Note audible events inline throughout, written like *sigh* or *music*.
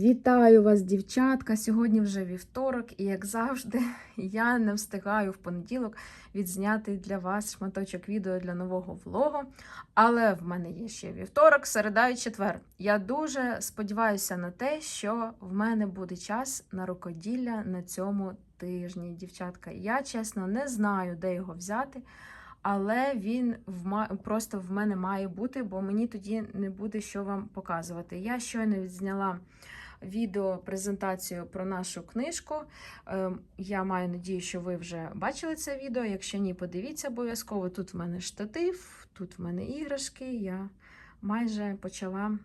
Вітаю вас, дівчатка! Сьогодні вже вівторок, і як завжди, *laughs* я не встигаю в понеділок відзняти для вас шматочок відео для нового влогу. Але в мене є ще вівторок, середа і четвер. Я дуже сподіваюся на те, що в мене буде час на рукоділля на цьому тижні, дівчатка. Я чесно не знаю, де його взяти. Але він просто в мене має бути, бо мені тоді не буде що вам показувати. Я щойно відзняла відео презентацію про нашу книжку. Ем, Я маю надію, що ви вже бачили це відео. Якщо ні, подивіться обов'язково. Тут в мене штатив, тут в мене іграшки. Я майже почала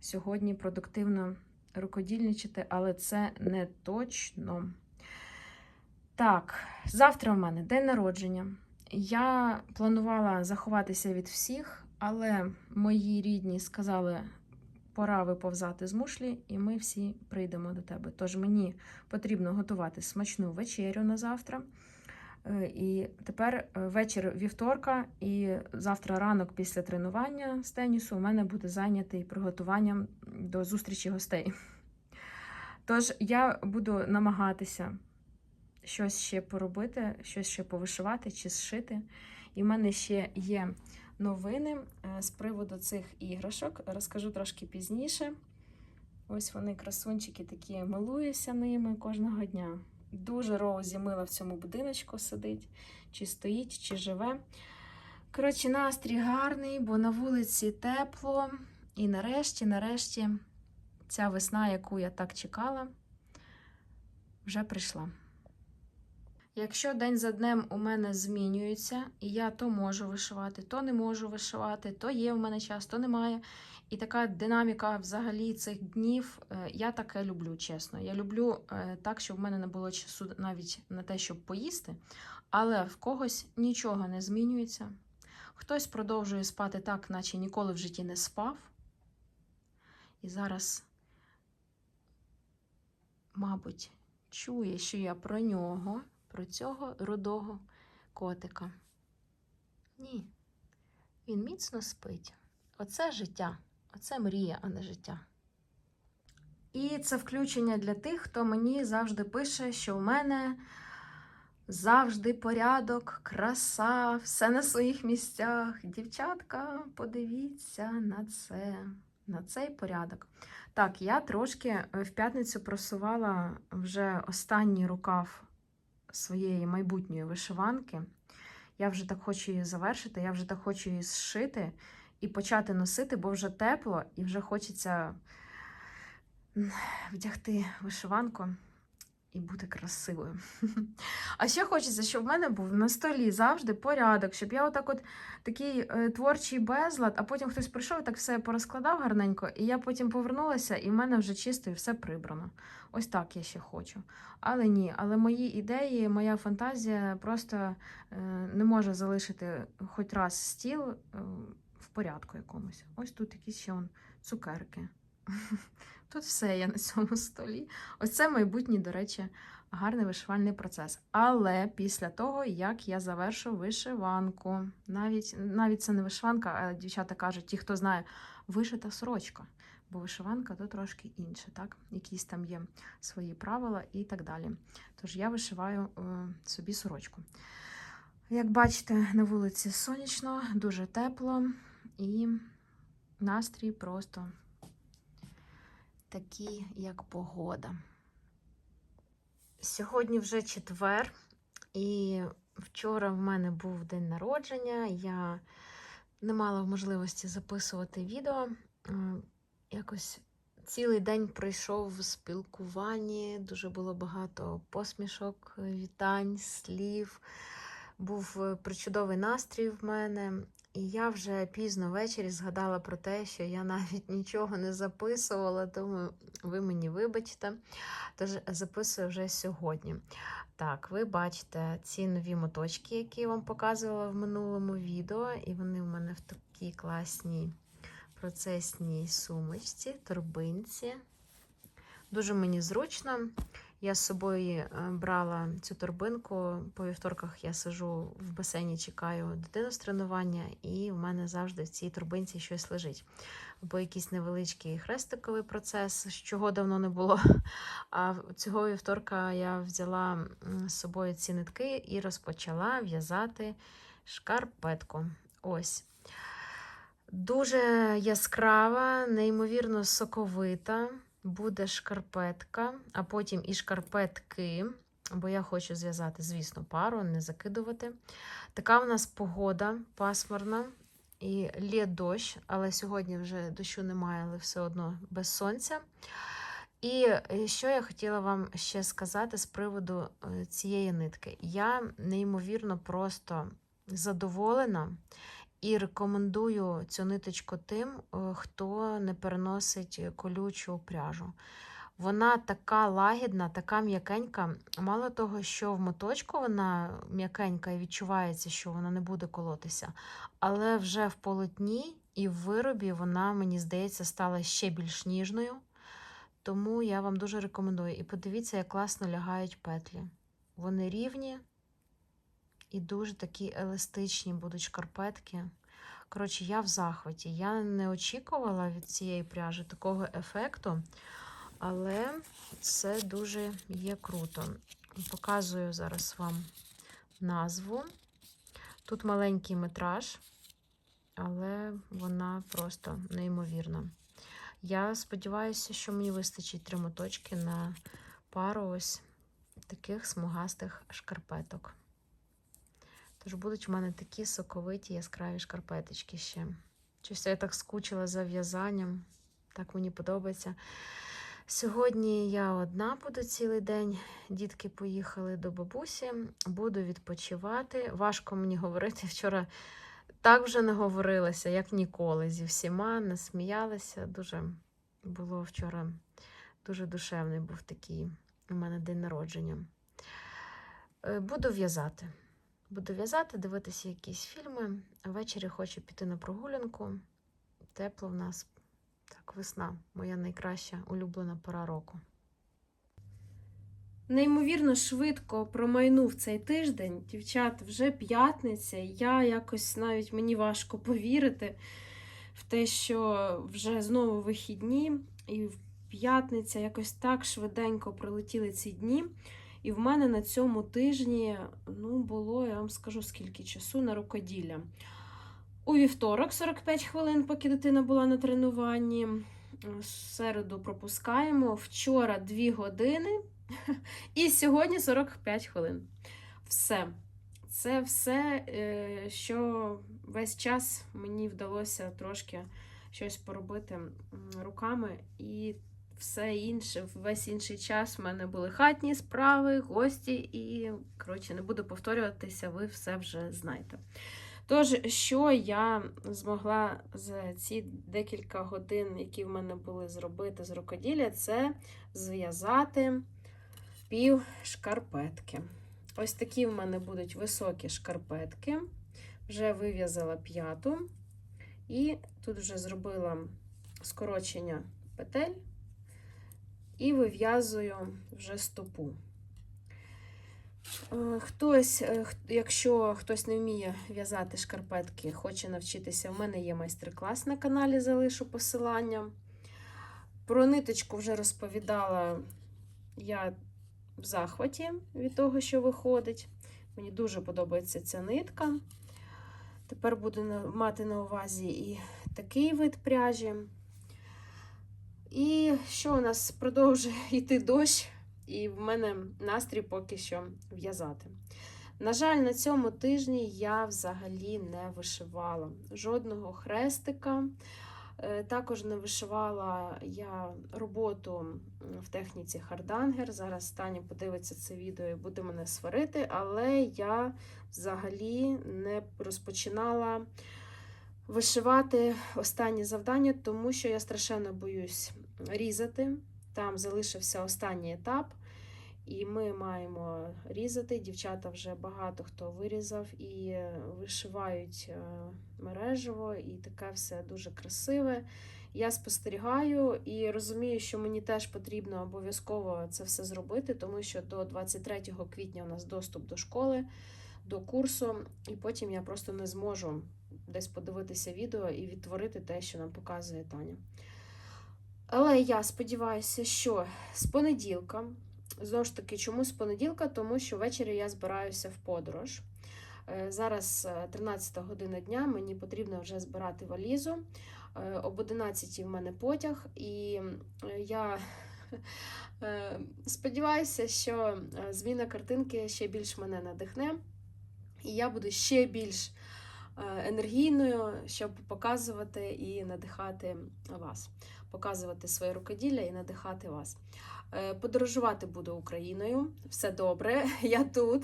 сьогодні продуктивно рукодільничати, але це не точно. Так, завтра в мене день народження. Я планувала заховатися від всіх, але мої рідні сказали, пора виповзати з мушлі, і ми всі прийдемо до тебе. Тож мені потрібно готувати смачну вечерю на завтра. Е, І тепер е, вечір вівторка, і завтра ранок після тренування з тенісу у мене буде зайнятий приготуванням до зустрічі гостей. Тож я буду намагатися щось ще поробити, щось ще повишивати чи зшити. І в мене ще є новини е, з приводу цих іграшок. Розкажу трошки пізніше. Ось вони, красунчики, такі милуюся ними кожного дня. Дуже Роузі мила в цьому будиночку сидить, чи стоїть, чи живе. Коротше, настрій гарний, бо на вулиці тепло. І нарешті, нарешті, ця весна, яку я так чекала, вже прийшла. Якщо день за днем у мене змінюється, і я то можу вишивати, то не можу вишивати, то є в мене час, то немає. І така динаміка взагалі цих днів, е, я таке люблю, чесно. Я люблю е, так, щоб в мене не було часу навіть на те, щоб поїсти, але в когось нічого не змінюється. Хтось продовжує спати так, наче ніколи в житті не спав. І зараз, мабуть, чує, що я про нього про цього рудого котика. Ні, він міцно спить. Оце життя, оце мрія, а не життя. І це включення для тих, хто мені завжди пише, що в мене завжди порядок, краса, все на своїх місцях. Дівчатка, подивіться на це, на цей порядок. Так, я трошки в п'ятницю просувала вже останній рукав своєї майбутньої вишиванки. Я вже так хочу її завершити, я вже так хочу її зшити і почати носити, бо вже тепло і вже хочеться вдягти вишиванку і бути красивою. *laughs* А ще хочеться, щоб в мене був на столі завжди порядок, щоб я отак от такий е, творчий безлад, а потім хтось прийшов і так все порозкладав гарненько, і я потім повернулася, і в мене вже чисто і все прибрано. Ось так я ще хочу. Але ні, але мої ідеї, моя фантазія просто е, не може залишити хоч раз стіл е, в порядку якомусь. Ось тут якісь ще он, цукерки. *laughs* Тут все є на цьому столі. Ось це майбутній, до речі, гарний вишивальний процес. Але після того, як я завершу вишиванку, навіть навіть це не вишиванка, а дівчата кажуть, ті, хто знає, вишита сорочка. Бо вишиванка то трошки інше, так? Якісь там є свої правила і так далі. Тож я вишиваю е, собі сорочку. Як бачите, на вулиці сонячно, дуже тепло і настрій просто такий, як погода. Сьогодні вже четвер, і вчора в мене був день народження. Я не мала можливості записувати відео. Якось цілий день пройшов в спілкуванні, дуже було багато посмішок, вітань, слів. Був е, причудовий настрій в мене. І я вже пізно ввечері згадала про те, що я навіть *laughs* нічого не записувала, тому ви мені вибачте. Тож записую вже сьогодні. Так, ви бачите ці нові моточки, які я вам показувала в минулому відео, і вони в мене в такій класній процесній сумочці, торбинці. Дуже мені зручно. Я з собою е, брала цю торбинку. По вівторках я сижу в басейні, чекаю дитину з тренування, і в мене завжди в цій торбинці щось лежить. Або якийсь невеличкий хрестиковий процес, чого давно не було. *laughs* А цього вівторка я взяла з собою ці нитки і розпочала в'язати шкарпетку. Ось. Дуже яскрава, неймовірно соковита буде шкарпетка, а потім і шкарпетки, бо я хочу зв'язати, звісно, пару, не закидувати. Така в нас погода пасмурна і лє дощ, але сьогодні вже дощу немає, але все одно без сонця. І е, що я хотіла вам ще сказати з приводу е, цієї нитки. Я неймовірно просто задоволена і рекомендую цю ниточку тим, е, хто не переносить колючу пряжу. Вона така лагідна, така м'якенька. Мало того, що в моточку вона м'якенька і відчувається, що вона не буде колотися. Але вже в полотні і в виробі вона, мені здається, стала ще більш ніжною. Тому я вам дуже рекомендую. І подивіться, як класно лягають петлі. Вони рівні і дуже такі еластичні будуть шкарпетки. Коротше, я в захваті. Я не очікувала від цієї пряжі такого ефекту, але це дуже є круто. Показую зараз вам назву. Тут маленький метраж, але вона просто неймовірна. Я сподіваюся, що мені вистачить три моточки на пару ось таких смугастих шкарпеток. Тож будуть в мене такі соковиті яскраві шкарпеточки ще. Щось я так скучила за в'язанням, так мені подобається. Сьогодні я одна буду цілий день. Дітки поїхали до бабусі, буду відпочивати. Важко мені говорити. Вчора так вже не говорилася, як ніколи. Зі всіма не сміялася. Дуже було вчора дуже душевний був такий у мене день народження. Е, Буду в'язати. Буду в'язати, дивитися якісь фільми. Ввечері хочу піти на прогулянку. Тепло в нас. Так, весна, моя найкраща улюблена пора року. Неймовірно швидко промайнув цей тиждень. Дівчат, вже п'ятниця. Я якось навіть мені важко повірити в те, що вже знову вихідні, і в п'ятниця якось так швиденько пролетіли ці дні. І в мене на цьому тижні ну, було, я вам скажу, скільки часу на рукоділля. У вівторок 45 хвилин, поки дитина була на тренуванні. Середу пропускаємо. Вчора 2 години. *laughs* І сьогодні 45 хвилин. Все. Це все, е, що весь час мені вдалося трошки щось поробити руками. І все інше, весь інший час в мене були хатні справи, гості, і, коротше, не буду повторюватися, ви все вже знаєте. Тож, що я змогла за ці декілька годин, які в мене були зробити з рукоділля, це зв'язати пів шкарпетки. Ось такі в мене будуть високі шкарпетки. Вже вив'язала п'яту. І тут вже зробила скорочення петель і вив'язую вже стопу. Е, Хтось, е, якщо хтось не вміє в'язати шкарпетки, хоче навчитися, в мене є майстер-клас на каналі, залишу посилання. Про ниточку вже розповідала я в захваті від того, що виходить. Мені дуже подобається ця нитка. Тепер буду мати на увазі і такий вид пряжі. Що у нас продовжує *laughs* йти дощ, і в мене настрій поки що в'язати. На жаль, на цьому тижні я взагалі не вишивала жодного хрестика. Е, Також не вишивала я роботу в техніці хардангер. Зараз Таня подивиться це відео і буде мене сварити, але я взагалі не розпочинала вишивати останнє завдання, тому що я страшенно боюсь різати. Там залишився останній етап, і ми маємо різати. Дівчата вже багато хто вирізав і вишивають е, мережево, і таке все дуже красиве. Я спостерігаю і розумію, що мені теж потрібно обов'язково це все зробити, тому що до 23 квітня у нас доступ до школи, до курсу, і потім я просто не зможу десь подивитися відео і відтворити те, що нам показує Таня. Але я сподіваюся, що з понеділка, знову ж таки, чому з понеділка? Тому що ввечері я збираюся в подорож. Е, Зараз е, 13 година дня, мені потрібно вже збирати валізу. Е, Об 11 в мене потяг, і е, я *laughs* е, сподіваюся, що е, зміна картинки ще більш мене надихне, і я буду ще більш е, енергійною, щоб показувати і надихати вас, показувати своє рукоділля і надихати вас. Е, Подорожувати буду Україною. Все добре, *laughs* я тут.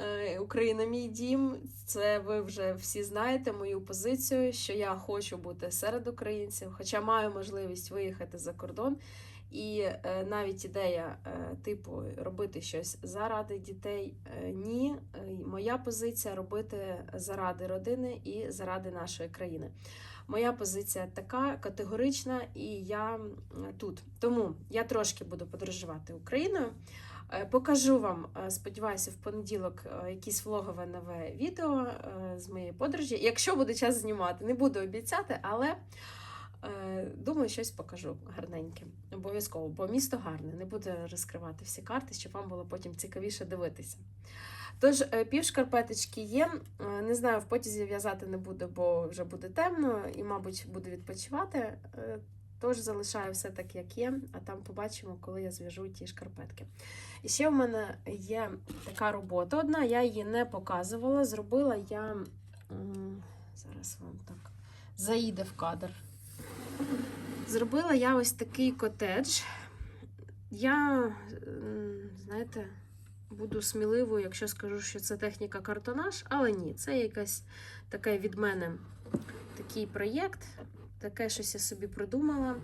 Е, Україна мій дім. Це ви вже всі знаєте мою позицію, що я хочу бути серед українців, хоча маю можливість виїхати за кордон. І е, навіть ідея типу робити щось заради дітей ні. Моя позиція робити заради родини і заради нашої країни. Моя позиція така категорична, і я тут. Тому я трошки буду подорожувати Україною. Е, Покажу вам, е, сподіваюся, в понеділок е, якесь влогове нове відео з моєї подорожі. Якщо буде час знімати, не буду обіцяти, але думаю, щось покажу гарненьке. Обов'язково, бо місто гарне, не буду розкривати всі карти, щоб вам було потім цікавіше дивитися. Тож, пів шкарпеточки є. Не знаю, в потязі в'язати не буду, бо вже буде темно і, мабуть, буду відпочивати. Е, Тож залишаю все так, як є, а там побачимо, коли я зв'яжу ті шкарпетки. І ще в мене є така робота одна, я її не показувала. Зробила я зараз вам так заїде в кадр. Зробила я ось такий котедж. Я, знаєте, буду сміливою, якщо скажу, що це техніка картонаж, але ні, це якась таке від мене такий проєкт. Таке щось я собі придумала.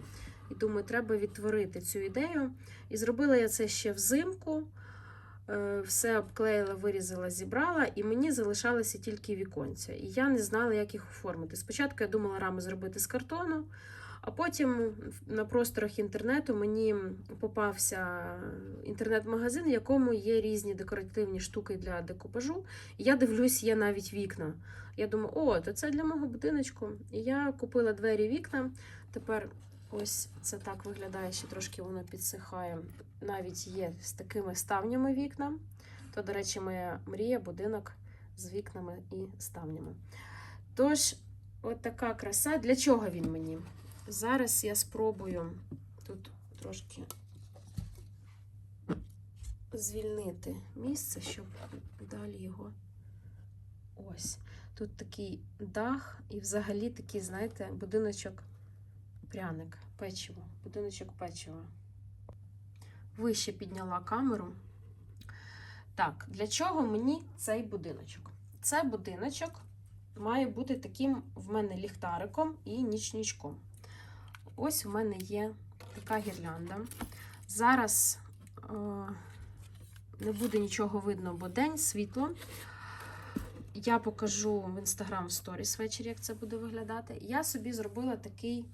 І думаю, треба відтворити цю ідею. І зробила я це ще взимку. Е, Все обклеїла, вирізала, зібрала, і мені залишалися тільки віконця. І я не знала, як їх оформити. Спочатку я думала раму зробити з картону, а потім на просторах інтернету мені попався інтернет-магазин, в якому є різні декоративні штуки для декупажу. І я дивлюсь, є навіть вікна. Я думаю, о, то це для мого будиночку. І я купила двері вікна. Тепер ось це так виглядає, ще трошки воно підсихає. Навіть є з такими ставнями вікна. То, до речі, моя мрія будинок з вікнами і ставнями. Тож, от така краса. Для чого він мені? Зараз я спробую тут трошки звільнити місце, щоб далі його. Ось. Тут такий дах і взагалі такий, знаєте, будиночок пряник, печиво, будиночок печива. Вище підняла камеру. Так, для чого мені цей будиночок? Цей будиночок має бути таким в мене ліхтариком і нічничком. Ось в мене є така гірлянда. Зараз е, не буде нічого видно, бо день, світло. Я покажу в Instagram Stories ввечері, як це буде виглядати. Я собі зробила такий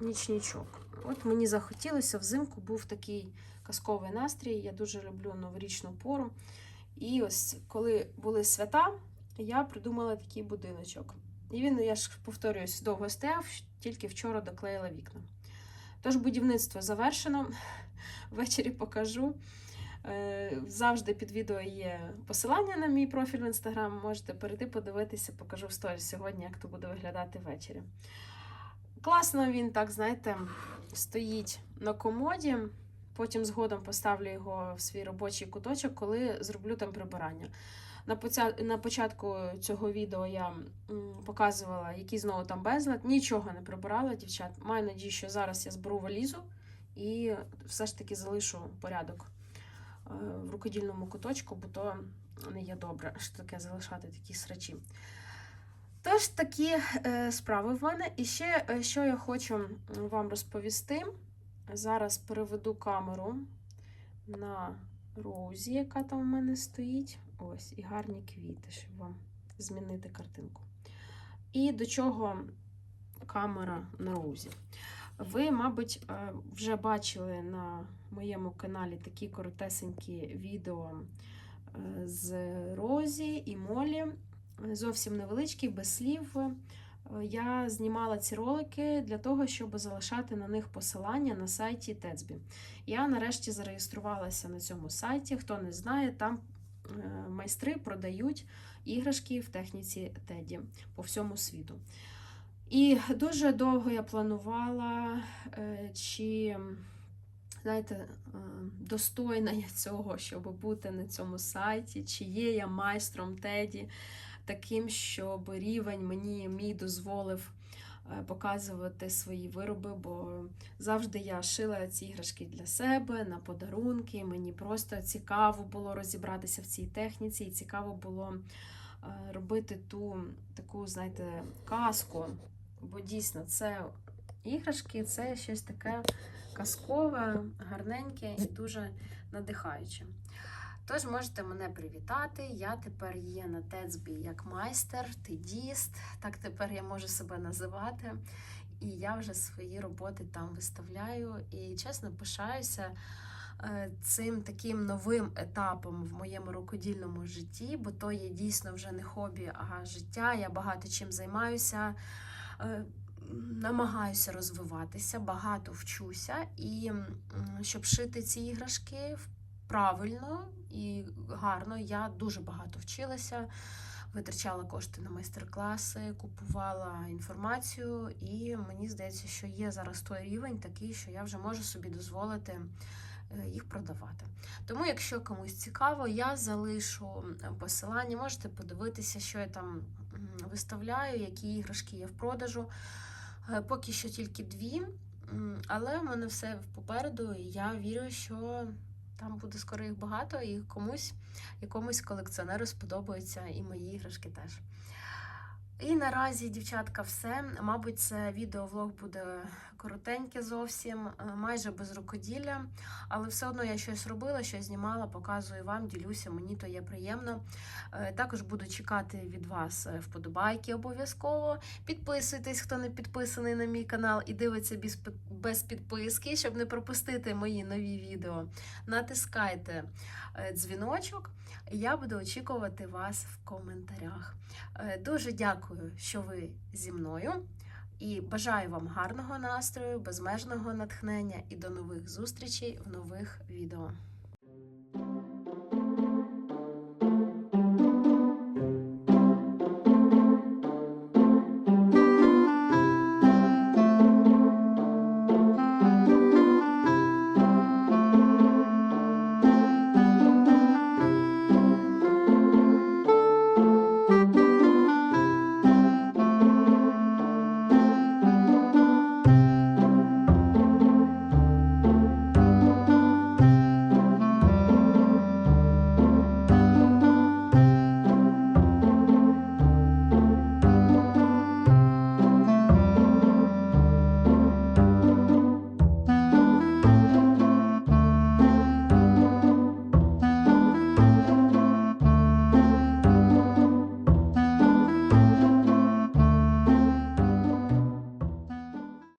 нічничок. От мені захотілося взимку був такий казковий настрій. Я дуже люблю новорічну пору. І ось коли були свята, я придумала такий будиночок. І він, я ж повторююсь, довго стояв, тільки вчора доклеїла вікна. Тож будівництво завершено. *laughs* Ввечері покажу. Е, Завжди під відео є посилання на мій профіль в інстаграм. Можете перейти, подивитися, покажу в сторі сьогодні, як то буде виглядати ввечері. Класно він так, знаєте, стоїть на комоді. Потім згодом поставлю його в свій робочий куточок, коли зроблю там прибирання. На, початку цього відео я показувала, який знову там безлад. Нічого не прибирала, дівчат. Маю надію, що зараз я зберу валізу і все ж таки залишу порядок е, в рукодільному куточку, бо то не є добре, *laughs* що таке залишати такі срачі. Тож такі е, справи в мене. І ще е, що я хочу вам розповісти. Зараз переведу камеру на розі, яка там у мене стоїть. Ось, і гарні квіти, щоб вам змінити картинку. І до чого камера на розі. Ви, мабуть, е, вже бачили на моєму каналі такі коротесенькі відео е, з Розі і Молі. Зовсім невеличкі, без слів. Е, Я знімала ці ролики для того, щоб залишати на них посилання на сайті Тецбі. Я нарешті зареєструвалася на цьому сайті. Хто не знає, там майстри продають іграшки в техніці Теді по всьому світу. І дуже довго я планувала, е, чи знаєте, е, достойна я цього, щоб бути на цьому сайті, чи є я майстром Теді, таким, щоб рівень мені мій дозволив е, показувати свої вироби, бо завжди я шила ці іграшки для себе на подарунки. Мені просто цікаво було розібратися в цій техніці, і цікаво було е, робити ту таку, знаєте, казку. Бо дійсно це іграшки, це щось таке казкове, гарненьке і дуже надихаюче. Тож можете мене привітати. Я тепер є на Тецбі як майстер, тедіст, так тепер я можу себе називати. І я вже свої роботи там виставляю. І чесно пишаюся е, цим таким новим етапом в моєму рукодільному житті, бо то є дійсно вже не хобі, а життя. Я багато чим займаюся. е, Намагаюся розвиватися, багато вчуся, і щоб шити ці іграшки правильно і гарно, я дуже багато вчилася, витрачала кошти на майстер-класи, купувала інформацію, і мені здається, що є зараз той рівень такий, що я вже можу собі дозволити е, їх продавати. Тому, якщо комусь цікаво, я залишу посилання, можете подивитися, що я там виставляю, які іграшки є в продажу. Е, Поки що тільки дві, але в мене все попереду, і я вірю, що там буде скоро їх багато, і комусь, якомусь колекціонеру сподобаються і мої іграшки теж. І наразі, дівчатка, все. Мабуть, це відеовлог буде коротеньке зовсім, е, майже без рукоділля. Але все одно я щось робила, щось знімала, показую вам, ділюся, мені то є приємно. Е, Також буду чекати від вас е, вподобайки обов'язково. Підписуйтесь, хто не підписаний на мій канал і дивиться без, підписки, щоб не пропустити мої нові відео. Натискайте дзвіночок, я буду очікувати вас в коментарях. Дуже дякую, що ви зі мною. І бажаю вам гарного настрою, безмежного натхнення і до нових зустрічей в нових відео.